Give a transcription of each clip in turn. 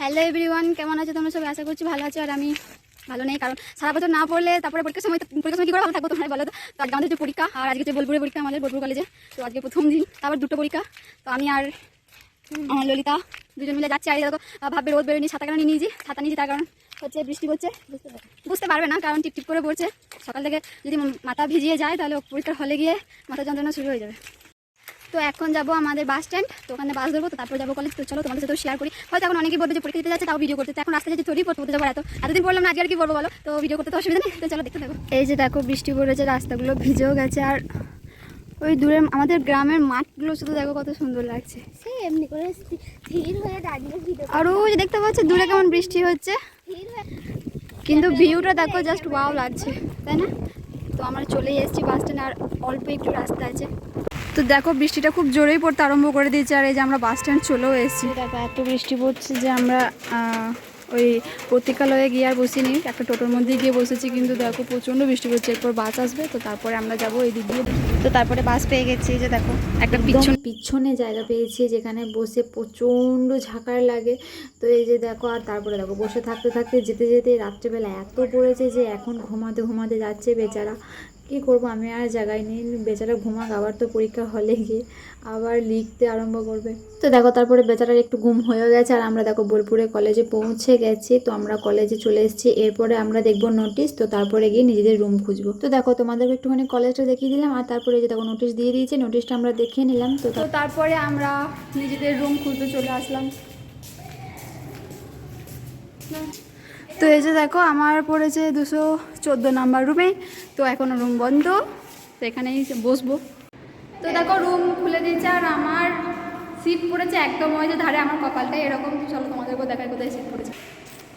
Hello everyone কেমন আছো? তোমরা সবাই আশা করছি ভালো আছো আর আমি ভালো নেই। কারণ সারা বছর না পড়লে তারপরে পরীক্ষার সময় পরীক্ষার সময় কি করে ভালো থাকব তোমরা বলো তো? আজকে আমাদের যে পরীক্ষা, আর আজকে যে বোলপুরের পরীক্ষা, আমাদের বোলপুর কলেজে তো আজকে প্রথম দিন, তারপর দুটো পরীক্ষা। তো আমি আর ললিতা দুজন মিলে যাচ্ছি। আর দেখো ভাববে রোদ বেরোয়নি, ছাতা কেন নিয়ে নিয়েছি? ছাতা নিয়েছি, তার কারণ হচ্ছে বৃষ্টি পড়ছে। বুঝতে পারবে না, কারণ টিপ টিপ করে পড়ছে। সকাল থেকে যদি মাথা ভিজিয়ে যায়, তাহলে পরীক্ষার হলে গিয়ে মাথা যন্ত্রণা শুরু হয়ে যাবে। তো এখন যাব আমাদের বাস স্ট্যান্ড তো ওখানে বাস ধরবো তো তারপর যাব কলেজ তো চলো তোমাদের সাথে শেয়ার করি। হয়তো এখন অনেকেই বলবে যে পরীক্ষা দিতে যাচ্ছে তাও ভিডিও করতে। এখন রাস্তা যাচ্ছে থরি পড়তে যাব এত। এতদিন বললাম না আজকে আর কি বলব বলো? তো ভিডিও করতে তো অসুবিধা নেই তো চলো দেখতে থাকো। এই যে দেখো বৃষ্টি পড়েছে রাস্তাগুলো ভিজেও গেছে আর ওই দূরে আমাদের গ্রামের মাঠগুলো শুধু দেখো কত সুন্দর লাগছে। সে এমনি করে স্থির হয়ে দাঁড়িয়ে আর ওই যে দেখতে পাচ্ছ দূরে কেমন বৃষ্টি হচ্ছে। কিন্তু ভিউটা দেখো জাস্ট ওয়াও লাগছে তাই না? তো আমরা চলেই এসেছি বাস স্ট্যান্ড আর অল্প একটু রাস্তা আছে। তো দেখো বৃষ্টিটা খুব জোরেই পড়তে আরম্ভ করে দিয়েছে আর এই যে আমরা বাস স্ট্যান্ড চলেও এসেছি। দেখো এত বৃষ্টি পড়ছে যে আমরা ওই পত্রিকালয়ে গিয়ে আর বসিনি একটা টোটোর মধ্যে গিয়ে বসেছি কিন্তু দেখো প্রচণ্ড বৃষ্টি পড়ছে। এরপর বাস আসবে তো তারপরে আমরা যাব এই দিক দিয়ে। তো তারপরে বাস পেয়ে গেছি যে দেখো একটা পিছন পিছনে জায়গা পেয়েছি যেখানে বসে প্রচণ্ড ঝাঁকার লাগে। তো এই যে দেখো আর তারপরে দেখো বসে থাকতে থাকতে যেতে যেতে রাত্রেবেলা এত পড়েছে যে এখন ঘুমাতে ঘুমাতে যাচ্ছে বেচারা। কি করব? আমি আর জায়গায় নেই। বেচারা ঘুমাক, আবার তো পরীক্ষা হলে গিয়ে আবার লিখতে আরম্ভ করবে। তো দেখো, তারপরে বেচারার একটু ঘুম হয়ে গেছে। আর আমরা দেখো, বোলপুরে কলেজে পৌঁছে গেছি। তো আমরা কলেজে চলে এসেছি। এরপরে আমরা দেখব নোটিশ তো তারপরে গিয়ে নিজেদের রুম খুঁজবো। তো দেখো, তোমাদেরকে একটুখানি কলেজটা দেখিয়ে দিলাম। আর তারপরে যে দেখো নোটিশ দিয়ে দিয়েছে। নোটিশটা আমরা দেখে নিলাম। তো তারপরে আমরা নিজেদের রুম খুঁজতে চলে আসলাম। তো এই যে দেখো, আমার পড়েছে দুশো চোদ্দ নাম্বার রুমে। তো এখনও রুম বন্ধ, তো এখানেই বসবো। তো দেখো, রুম খুলে দিয়েছে আর আমার সিট পড়েছে একদম ওই যে ধারে, আমার কপালটা এরকম। চলো তোমাদেরকেও দেখায় কোথায় সিট পড়েছে।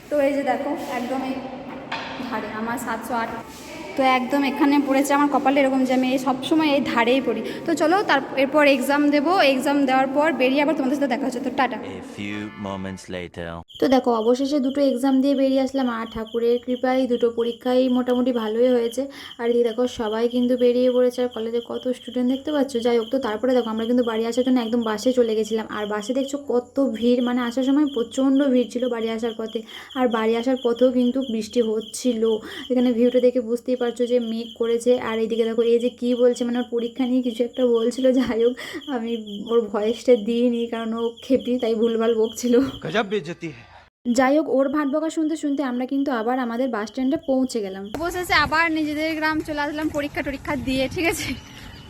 তো এই যে দেখো, একদমই ধারে, আমার সাতশো আট। তো একদম এখানে পড়েছে আমার কপালে এরকম যে আমি এই সবসময় এই ধারেই পড়ি। তো চলো তার এরপর এক্সাম দেবো এক্সাম দেওয়ার পর বেরিয়ে আবার তোমাদের সাথে দেখা হচ্ছে। তো টাটা. তো দেখো অবশেষে দুটো এক্সাম দিয়ে বেরিয়ে আসলাম। আর ঠাকুরের কৃপায় দুটো পরীক্ষাই মোটামুটি ভালোই হয়েছে। আর এদিকে দেখো সবাই কিন্তু বেরিয়ে পড়েছে। আর কলেজে কত স্টুডেন্ট দেখতে পাচ্ছ? যাই হোক তো তারপরে দেখো আমরা কিন্তু বাড়ি আসার জন্য একদম বাসে চলে গেছিলাম। আর বাসে দেখছ কত ভিড় মানে আসার সময় প্রচণ্ড ভিড় ছিল বাড়ি আসার পথে। আর বাড়ি আসার পথেও কিন্তু বৃষ্টি হচ্ছিল। এখানে ভিউটা দেখে বুঝতেই পারছ যে মেঘ করেছে? আর এইদিকে দেখো এই যে কি বলছে মানে ওর পরীক্ষা নিয়ে কিছু একটা বলছিল যাই হোক আমি ওর ভয়েসটা দিইনি কারণ ও খেপি তাই ভুলভাল বকছিল। যাই হোক ওর ভাট বকা শুনতে শুনতে আমরা কিন্তু আবার আমাদের বাস স্ট্যান্ডে পৌঁছে গেলাম। অবশেষে আবার নিজেদের গ্রাম চলে আসলাম পরীক্ষা টরীক্ষা দিয়ে ঠিক আছে?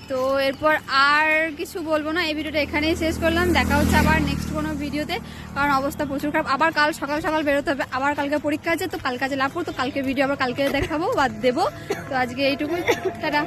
তো এরপর আর কিছু বলব না, এই ভিডিওটা এখানেই শেষ করলাম। দেখা হচ্ছে আবার নেক্সট কোনো ভিডিওতে, কারণ অবস্থা প্রচুর খারাপ। আবার কাল সকাল সকাল বেরোতে হবে, আবার কালকে পরীক্ষা আছে, তো কাল কাজে লাভ তো কালকে ভিডিও আবার কালকে দেখাবো বা দেবো। তো আজকে এইটুকুই। টাটা।